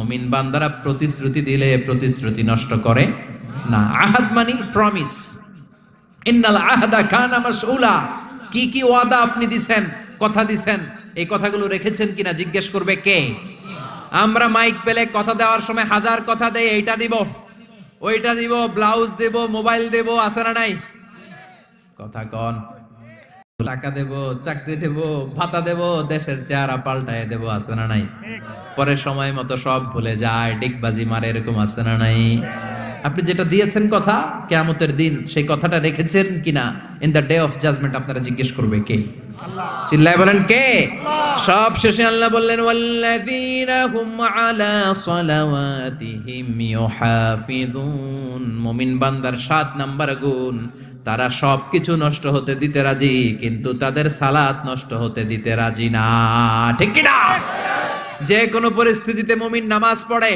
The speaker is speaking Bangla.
মুমিন বান্দারা প্রতিশ্রুতি দিলে প্রতিশ্রুতি নষ্ট করে না। আহাদ মানি প্রমিস ইন্নাল আহাদা কানা মাসউলা। কি কি ওয়াদা আপনি দিছেন, কথা দিছেন, এই কথাগুলো রেখেছেন কিনা জিজ্ঞেস করবে কে? আমরা মাইক পেলে কথা দেওয়ার সময় হাজার কথা দেই, এইটা দিব, ওইটা দিব, ব্লাউজ দেব, মোবাইল দেব, আছে না নাই? কথা কন। টাকা দেব, চাকরি দেব, ভাতা দেব, দেশের চেহারা পাল্টায় দেব, আছে না নাই? পরে সময় মতো সব ভুলে যায়, ডিগবাজি মারে, এরকম আছে না নাই? আপনি যেটা দিয়েছেন কথা, কেয়ামতের দিন সেই কথাটা রেখেছেন কিনা? In the day of judgement আপনারা জিজ্ঞেস করবে কে? চিল্লায় বলেন কে? সব শেষে আল্লাহ বললেন মুমিন বান্দার সাত নাম্বার গুণ, তারা সবকিছু নষ্ট হতে দিতে রাজি, কিন্তু তাদের সালাত নষ্ট হতে দিতে রাজি না। ঠিক কি না যে কোনো পরিস্থিতিতে মুমিন নামাজ পড়ে।